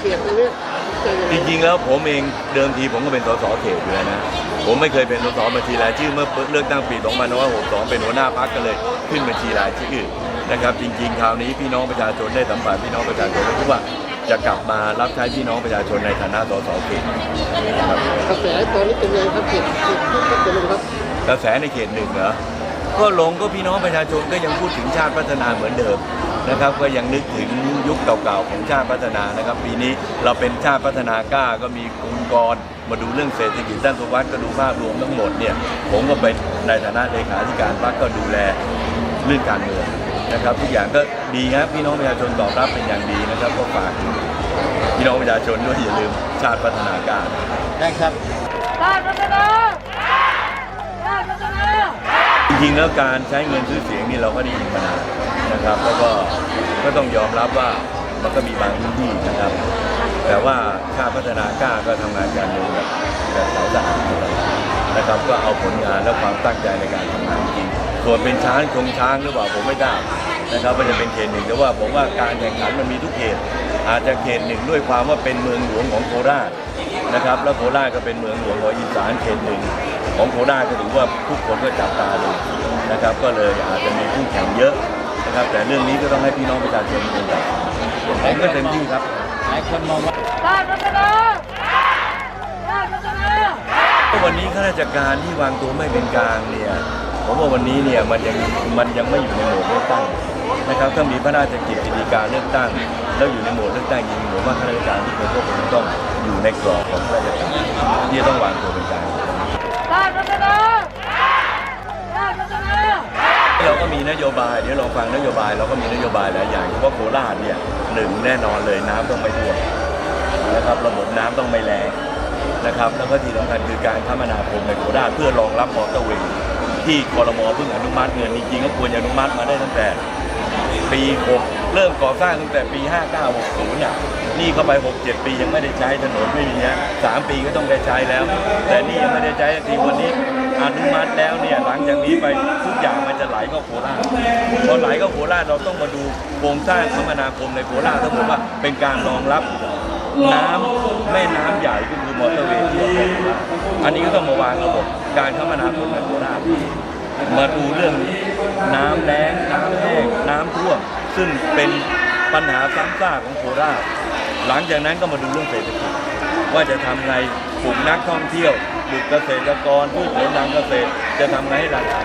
เขตตรงนี้จะยังจไงริงๆแล้วผมเองเดิมทีผมก็เป็นสสเขตอยู่แล้วนะ ผมไม่เคยเป็นสสบัญชีรายชื่อเมื่อเลือกตั้งปี2562 เป็นหัวหน้าพรรคก็เลยขึ้นบัญชีรายชื่อนะครับจริงๆคราวนี้พี่น้องประชาชนได้สัมผัสพี่น้องประชาชนก็คิดว่าจะกลับมารับใช้พี่น้องประชาชนในฐานะสสเขตนะครับกระแสตอนนี้เป็นยังไงครับเขตเขตที่ก็จะลงครับกระแสในเขตหนึ่งเหรอ ก็ลงก็พี่น้องประชาชนก็ยังพูดถึงชาติพัฒนาเหมือนเดิมนะครับ ก็ยังนึกถึงยุคเก่าๆของชาติพัฒนานะครับ ปีนี้เราเป็นชาติพัฒนากล้าก็มีองค์กรมาดูเรื่องเศรษฐกิจด้านสุวัสดิ์ก็ดูภาพรวมทั้งหมดเนี่ยผมก็เป็นในฐานะเลขาธิการพรรคก็ดูแลเรื่องการเมืองนะครับ ทุกอย่างก็ดีครับพี่น้องประชาชนตอบรับเป็นอย่างดีนะครับก็ฝากพี่น้องประชาชนด้วยอย่าลืมชาติพัฒนากล้าได้ครับชาติพัฒนา ริงๆ แล้วการใช้เงินซื้อเสียงนี่เราก็ได้ยินมานานนะครับ แล้วก็ก็ต้องยอมรับว่ามันก็มีบางพื้นที่นะครับ แต่ว่าชาพัฒนากล้าก็ทำงานการเมืองแบบแบบสายสะอาดนะครับ ก็เอาผลงานและความตั้งใจในการทำงานจริงส่วนเป็นช้างชงช้างหรือเปล่าผมไม่ทราบนะครับว่าจะเป็นเขตหนึ่งแต่ว่าผมว่าการแข่งขันมันมีทุกเขต อาจจะเขตหนึ่งด้วยความว่าเป็นเมืองหลวงของโคราชนะครับ แล้วโคราชก็เป็นเมืองหลวงของอีสานเขตหนึ่ง ของโคราชก็ถือว่าทุกคนก็จับตาดูนะครับ ก็เลยอาจจะมีคู่แข่งเยอะนะครับ แต่เรื่องนี้ก็ต้องให้พี่น้องประชาชนเป็นคนตัดสินผมก็เต็มที่ครับหลายคนมองว่าชาติพัฒนาชาติพัฒนาวันนี้ข้าราชการที่วางตัวไม่เป็นกลางเนี่ยผมว่าวันนี้เนี่ยมันยังมันยังไม่อยู่ในโหมดเลือกตั้งนะครับถ้ามีพระราชกิจกิจการเลือกตั้ง แล้วอยู่ในโหมดเลือกตั้งจริงผมว่าข้าราชการที่เป็นก็คงต้องอยู่ในกรอบของข้าราชการที่จะต้องวางตัวเป็นกลาง ชาติพัฒนาชาติพัฒนาเราก็มีนโยบายเดี๋ยวเราฟังนโยบายเราก็มีนโยบายหลายอย่างเฉพาะโคราชเนี่ยหนึ่งแน่นอนเลยน้ำต้องไม่ท่วมนะครับระบบน้ำต้องไม่แรงนะครับแล้วก็ที่สำคัญคือการคมนาคมในโคราชเพื่อรองรับมอเตอร์เวย์ที่คอรมอเพิ่งอนุมัติเงินจริงๆก็ควรจะอนุมัติมาได้ตั้งแต่ปี6 เริ่มก่อสร้างตั้งแต่ปี 59 60น่ะนี่เข้าไป 6 7 ปียังไม่ได้ใช้ถนนไม่มีนะ3ปีก็ต้องได้ใช้แล้ว แต่นี่ยังไม่ได้ใช้สักทีวันนี้อนุมัติแล้วเนี่ยหลังจากนี้ไปทุกอย่างมันจะไหลเข้าโคราชพอไหลเข้าโคราชเราต้องมาดูโครงสร้างคมนาคมในโคราชทั้งหมดว่าเป็นการรองรับน้ำแม่น้ำใหญ่ก็คือมอเตอร์เวย์ที่เราบอกว่าอันนี้ก็ต้องมาวางระบบการคมนาคมในโคราชมาดูเรื่องน้ำแล้งน้ำแห้งน้ำท่วม ซึ่งเป็นปัญหาซ้ำซากของโคราชหลังจากนั้นก็มาดูเรื่องเศรษฐกิจว่าจะทำไงกลูกนักท่องเที่ยวปลูกเกษตรกรผู้ผลทางเกษตรจะทำไงให้ราคา